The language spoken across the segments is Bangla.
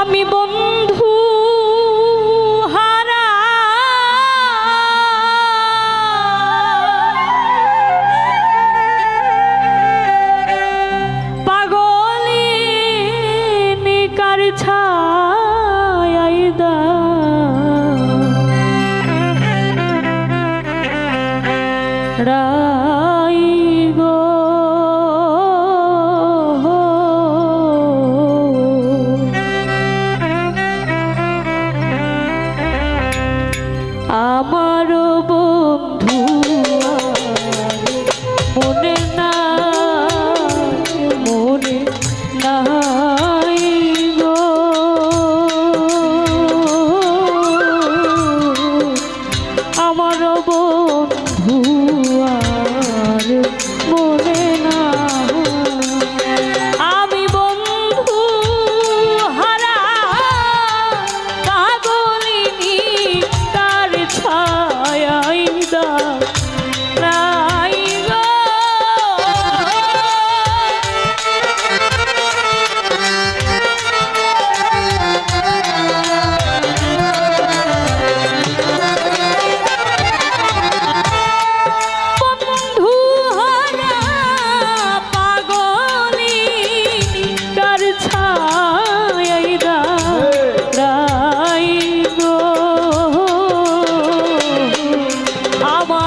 আমি বন্ধু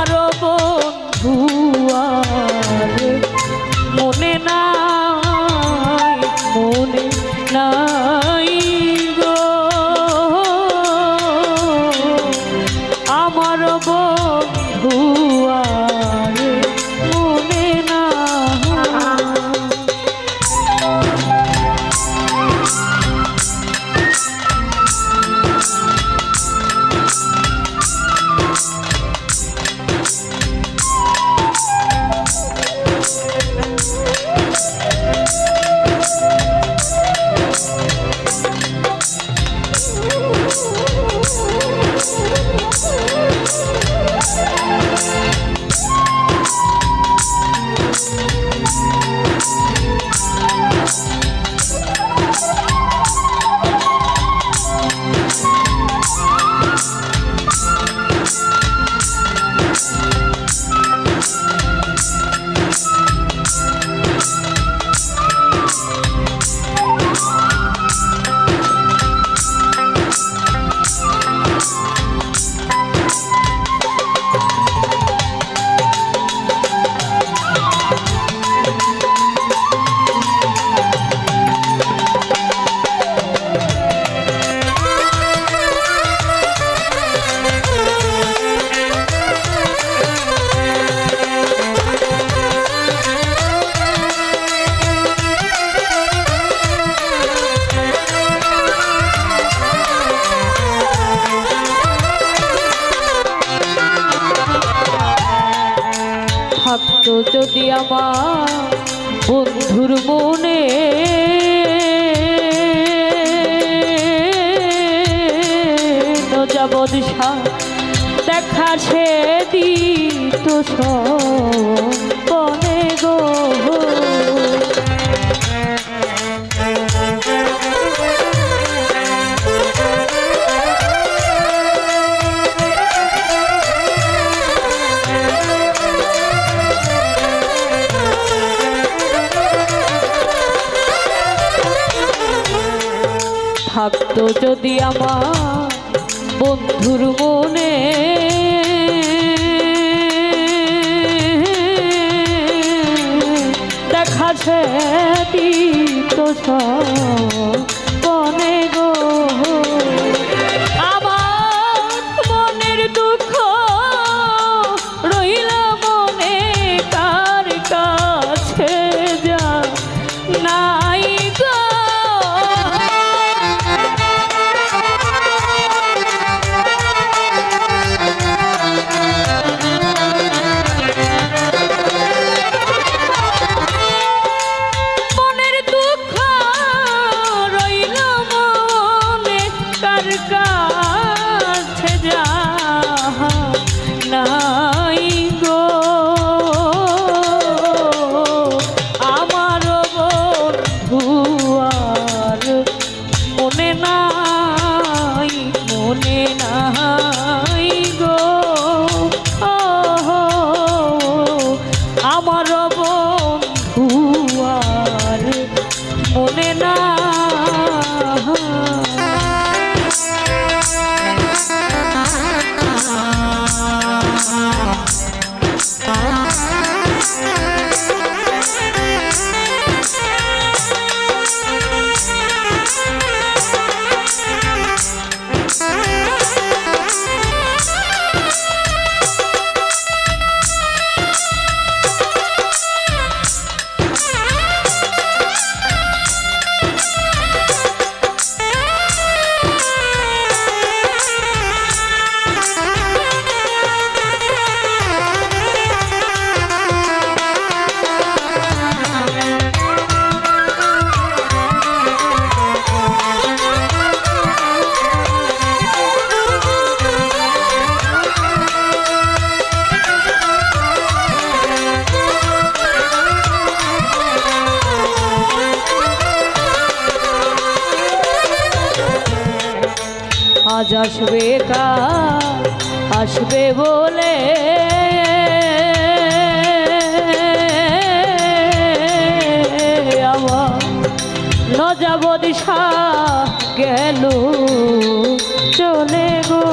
আমার বন্ধু। বন্ধুর মনে। যাবৎ দেখা সে দিত সব বন্ধুর মনে। দেখা তো সব। আজ আসবে কা আসবে বলে। নজাবদিশা গেল চলে গো।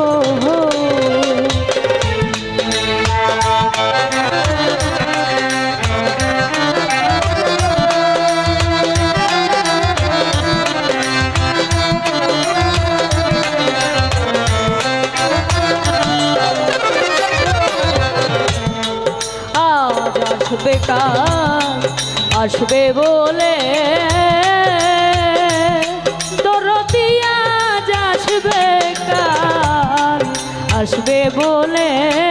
আসবে কাল আসবে বলে। আসবে কাল আসবে বলে।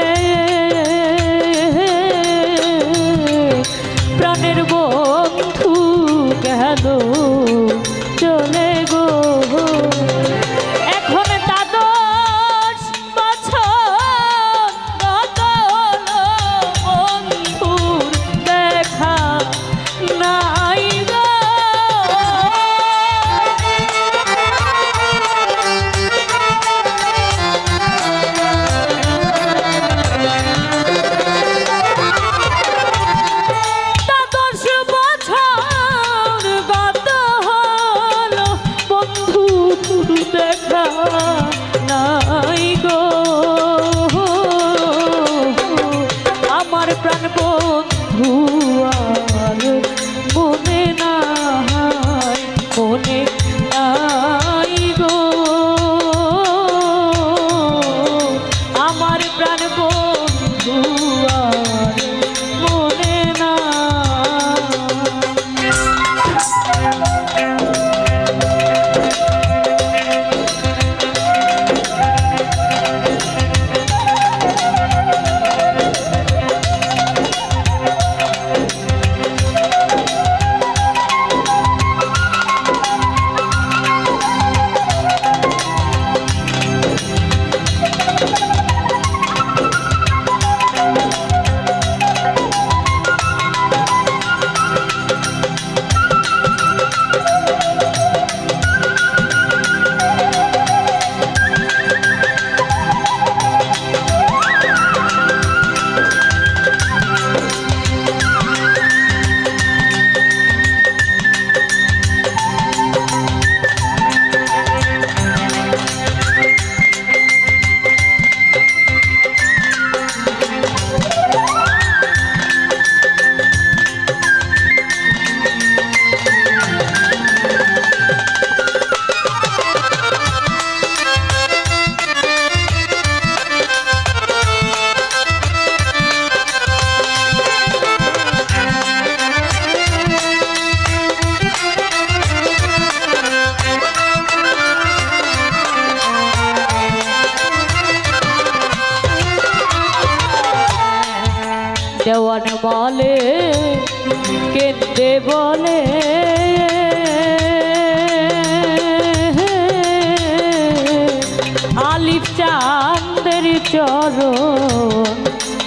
চরণ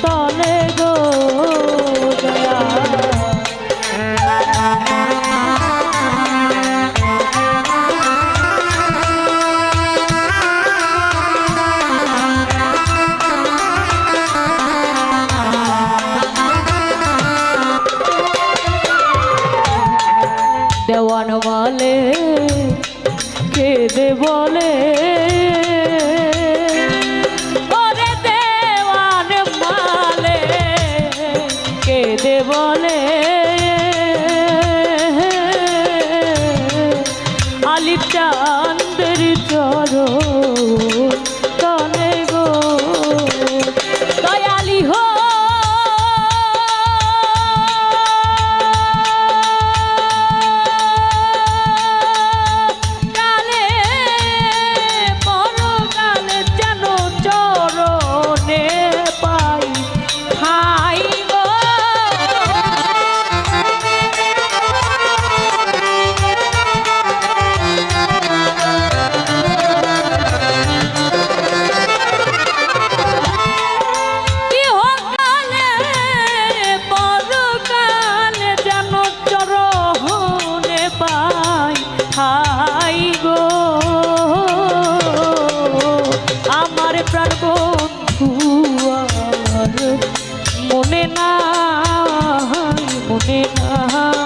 তলে গো দেওয়ান বলে কেদে বলে। মনে না মনে না